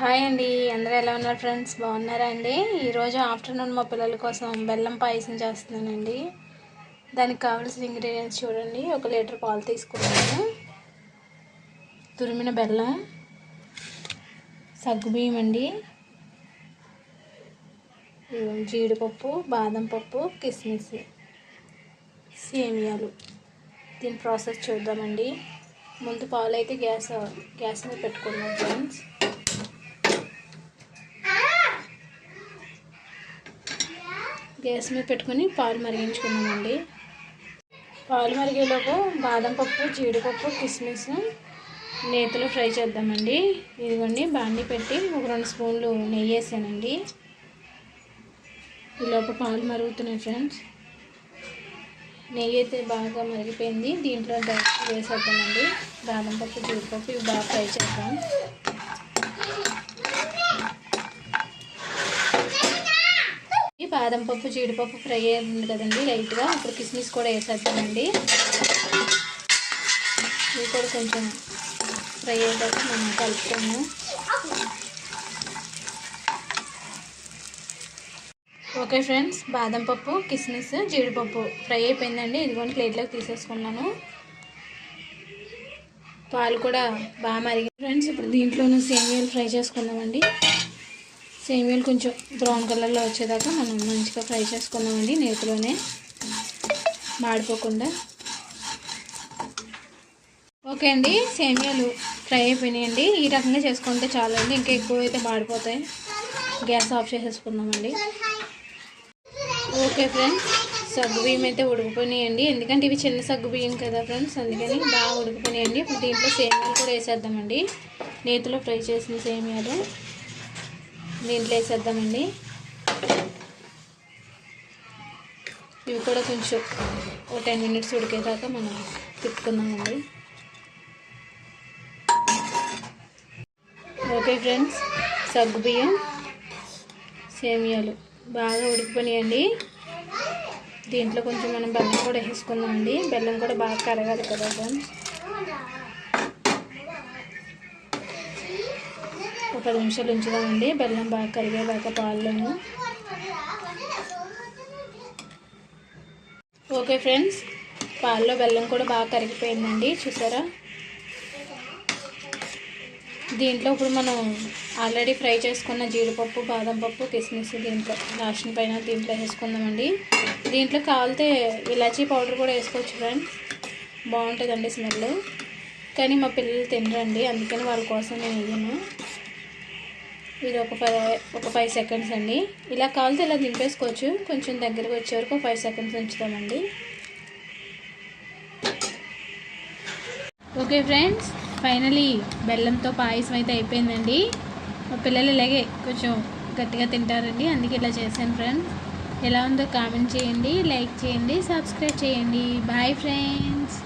Hi అండి అందరూ ఎలా ఉన్నారు ఫ్రెండ్స్? బాగున్నారా అండి? ఈరోజు ఆఫ్టర్నూన్ మా పిల్లల కోసం బెల్లం పాయసం చేస్తున్నానండి. దానికి కావాల్సిన ఇంగ్రీడియంట్స్ చూడండి. ఒక లీటర్ పాలు తీసుకున్నాను. తురిమిన బెల్లం సగ్గుబియ్యం అండి. జీడిపప్పు బాదం పప్పు కిస్మిస్ సేమియాలు. దీని ప్రాసెస్ చూద్దామండి. ముందు పాలు అయితే గ్యాస్ గ్యాస్ మీద పెట్టుకున్నాం ఫ్రెండ్స్. గ్యాస్ మీద పెట్టుకొని పాలు మరిగించుకున్నామండి. పాలు మరిగేలోపు బాదం పప్పు జీడిపప్పు కిస్మిస్ నేతలు ఫ్రై చేద్దామండి. ఇదిగోండి బాండి పెట్టి ఒక రెండు స్పూన్లు నెయ్యి వేసానండి. ఈలోపు పాలు మరుగుతున్నాయి ఫ్రెండ్స్. నెయ్యి అయితే బాగా మరిగిపోయింది. దీంట్లో డైరెక్ట్ వేసేద్దామండి. బాదం పప్పు జీడిపప్పు ఇవి బాగా ఫ్రై చేద్దాం. బాదం పప్పు జీడిపప్పు ఫ్రై అయింది కదండి లైట్గా. ఇప్పుడు కిస్మిస్ కూడా వేసేద్దామండి. ఇవి కూడా కొంచెం ఫ్రై అయ్యేటప్పుడు మనం కలుపుతాము ఓకే ఫ్రెండ్స్ బాదం పప్పు కిస్మిస్ జీడిపప్పు ఫ్రై అయిపోయిందండి. ఇదిగోండి ప్లేట్లోకి తీసేసుకున్నాను. పాలు కూడా బాగా మరిగి ఫ్రెండ్స్ ఇప్పుడు దీంట్లోనూ సేమియాలు ఫ్రై చేసుకుందామండి. సేమియాలు కొంచెం బ్రౌన్ కలర్లో వచ్చేదాకా మనం మంచిగా ఫ్రై చేసుకుందామండి నేతిలోనే. మాడిపోకుండా. ఓకే అండి సేమియాలు ఫ్రై అయిపోయినాయండి. ఈ రకంగా చేసుకుంటే చాలండి ఇంకా ఎక్కువ అయితే మాడిపోతాయి. గ్యాస్ ఆఫ్ చేసేసుకుందామండి. ఓకే ఫ్రెండ్స్ సగ్గు బియ్యం అయితే ఉడికిపోయినాయండి. ఎందుకంటే ఇవి చిన్న సగ్గు బియ్యం కదా ఫ్రెండ్స్ అందుకని బాగా ఉడికిపోయినాయండి. ఇప్పుడు దీంట్లో సేమియాలు కూడా వేసేద్దామండి. నేతిలో ఫ్రై చేసిన సేమియాలు. దీంట్లో వేసేద్దామండి. ఇవి కూడా కొంచెం ఒక టెన్ మినిట్స్ ఉడికేదాకా మనం తిప్పుకుందామండి. ఓకే ఫ్రెండ్స్ సగ్గు బియ్యం సేమియాలు బాగా ఉడికిపోయాయండి దీంట్లో కొంచెం మనం బెల్లం కూడా వేసుకుందామండి. బెల్లం కూడా బాగా కరగాలి కదా ఫ్రెండ్స్. పది నిమిషాలు ఉంచుదామండి. బెల్లం బాగా కరిగేదాకా పాలలోను. ఓకే ఫ్రెండ్స్ పాల్లో బెల్లం కూడా బాగా కరిగిపోయిందండి. చూసారా? దీంట్లో ఇప్పుడు మనం ఆల్రెడీ ఫ్రై చేసుకున్న జీడిపప్పు బాదం పప్పు కిస్మిస్ దీంట్లో లాస్ట్ పైన దీంట్లో వేసుకుందామండి. దీంట్లో కావాలితే ఇలాచీ పౌడర్ కూడా వేసుకోవచ్చు ఫ్రెండ్స్. బాగుంటుందండి స్మెల్. కానీ మా పిల్లలు తినరండి అందుకని వాళ్ళ కోసం నేను వెళ్ళాను ఇది ఒక ఫైవ్ ఒక ఫైవ్ సెకండ్స్ అండి. ఇలా కావాలితే ఇలా దింపేసుకోవచ్చు. కొంచెం దగ్గరకు వచ్చే వరకు ఫైవ్ సెకండ్స్ ఉంచుతామండి. ఓకే ఫ్రెండ్స్ ఫైనలీ బెల్లంతో పాయసం అయితే అయిపోయిందండి. మా పిల్లలు ఇలాగే కొంచెం గట్టిగా తింటారండి. అందుకే ఇలా చేశాను ఫ్రెండ్స్. ఎలా ఉందో కామెంట్ చేయండి లైక్ చేయండి సబ్స్క్రైబ్ చేయండి. Bye friends.